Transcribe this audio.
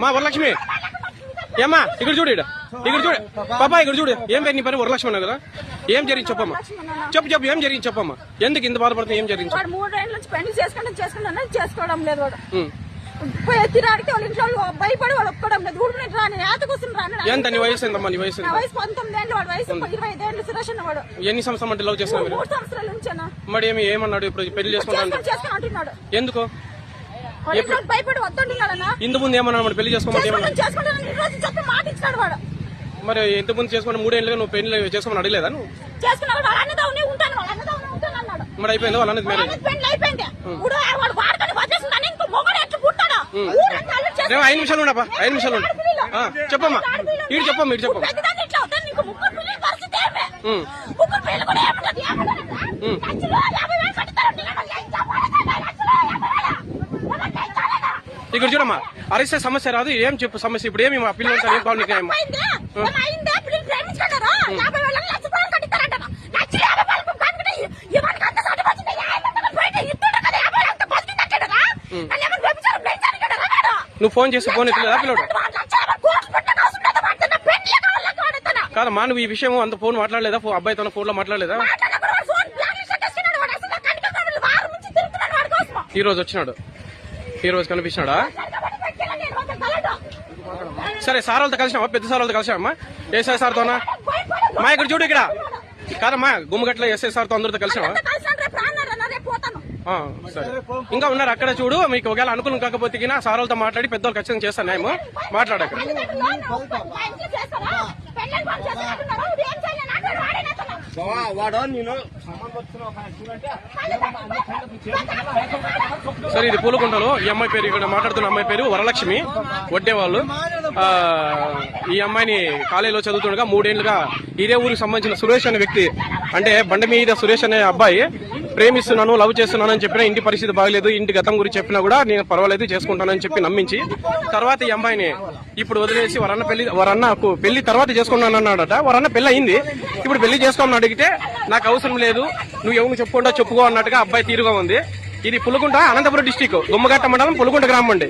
మా వరలక్ష్మి. ఏమ్మా ఇక్కడ చూడు ఇక్కడ. ఇక్కడ చూడు. పాపా ఇక్కడ చూడు. ఏం పేరు నీ పేరు వరలక్ష్మి అన్నావు కదా. ఏం జరిగింది చెప్పమ్మా. చెప్పు చెప్పు ఏం జరిగింది చెప్పమ్మా. ఎందుకు ఇంత బాధపడుతుంది ఏం జరిగింది వాడు మూడేళ్ళ నుంచి పెళ్ళి చేసుకుంటే చేసుకుంటే చేసుకోవడం లేదు వాడు. వాళ్ళ ఇంట్లో వాళ్ళు భయపడి ఒప్పుకోవడం లేదు. రాని రాని. ఎంత నీ వయసు ఎంతమ్మా? నీ వయసు? వయసు పంతొమ్మిది ఏళ్ళు వాడు వయసు ఇరవై ఐదు ఏళ్ళు సురేష్ అన్న వాడు. ఎన్ని సంవత్సరం అంటే లవ్ చేస్తున్నావు? మీరు మూడు సంవత్సరాల నుంచేనా? మరి ఏమి ఏమన్నాడు? ఇప్పుడు పెళ్ళి చేసుకుంటాను చేసుకొని చేసుకొని అంటున్నాడు. ఎందుకు? భయపడి వద్దంటున్నాడన్నా? ఇంత ముందు పెళ్ళి చేసుకోమని ఏమన్నా? చెప్పి మాట వాడు. మరి ఇంత ముందు చేసుకుని మూడేళ్ళుగా నువ్వు పెళ్ళి చేసుకోమని అడగలేదా నువ్వు? మరి అయిపోయింది వాళ్ళ ఐదు నిమిషాలు ఉండపా ఐదు నిమిషాలు ఉండు. చెప్పమ్మా. ఇటు చెప్పమ్మా ఇటు చెప్పమ్మా. ముగ్గురు పిల్లల కూడా ఏమంటారు? ఇక్కడ చూడమ్మా. అరిస్తే సమస్య రాదు ఏం చెప్పు సమస్య? ఇప్పుడు ఏమి మా పిల్లలతో ఏం కావాలి? పిల్లలు? నువ్వు ఫోన్ చేసి ఫోన్ ఎత్తలేదా పిల్లడు. కాదమ్మా నువ్వు ఈ విషయం అంత ఫోన్ మాట్లాడలేదా? ఫో- అబ్బాయితో ఫోన్లో మాట్లాడలేదా. ఈ రోజు వచ్చినాడు. ఈ రోజు కనిపించినాడా సరే సార్ వాళ్ళతో కలిసినావా? పెద్ద సార్ వాళ్ళతో కలిసావమ్మా ఏసఐ సార్తోనా మా ఇక్కడ చూడు ఇక్కడ. కాదమ్మా గుమ్మగట్ల ఎస్ఐ సార్తో అందరితో కలిసావా సరే. ఇంకా ఉన్నారు అక్కడ చూడు మీకు ఒకవేళ అనుకూలం కాకపోతే సార్ వాళ్ళతో మాట్లాడి పెద్దవాళ్ళు ఖచ్చితంగా చేస్తాను న్యాయం మాట్లాడక వాడు నేను సార్ సరే ఇది పూలకుంటలో ఈ అమ్మాయి పేరు ఇక్కడ మాట్లాడుతున్న అమ్మాయి పేరు వరలక్ష్మి వడ్డే వాళ్ళు ఆ, ఈ అమ్మాయిని కాలేజీలో చదువుతుండగా మూడేళ్ళుగా ఇదే ఊరికి సంబంధించిన సురేష్ అనే వ్యక్తి అంటే బండ మీద సురేష్ అనే అబ్బాయి ప్రేమిస్తున్నాను లవ్ చేస్తున్నాను అని చెప్పినా ఇంటి పరిస్థితి బాగలేదు ఇంటి గతం గురించి చెప్పినా కూడా నేను పర్వాలేదు చేసుకుంటానని చెప్పి నమ్మించి తర్వాత ఈ అమ్మాయిని ఇప్పుడు వదిలేసి వరన్న పెళ్ళి వరన్న పెళ్ళి తర్వాత చేసుకున్నాను అన్నాడట వరన్న పెళ్ళి అయింది. ఇప్పుడు పెళ్ళి చేసుకోమని అడిగితే నాకు అవసరం లేదు నువ్వు ఎవరు చెప్పుకుంటా చెప్పుకో అన్నట్టుగా అబ్బాయి తీరుగా ఉంది. ఇది పులుగుంట అనంతపురం డిస్టిక్ గుమ్మగట్ట మండలం పులుకుంట గ్రామం అండి.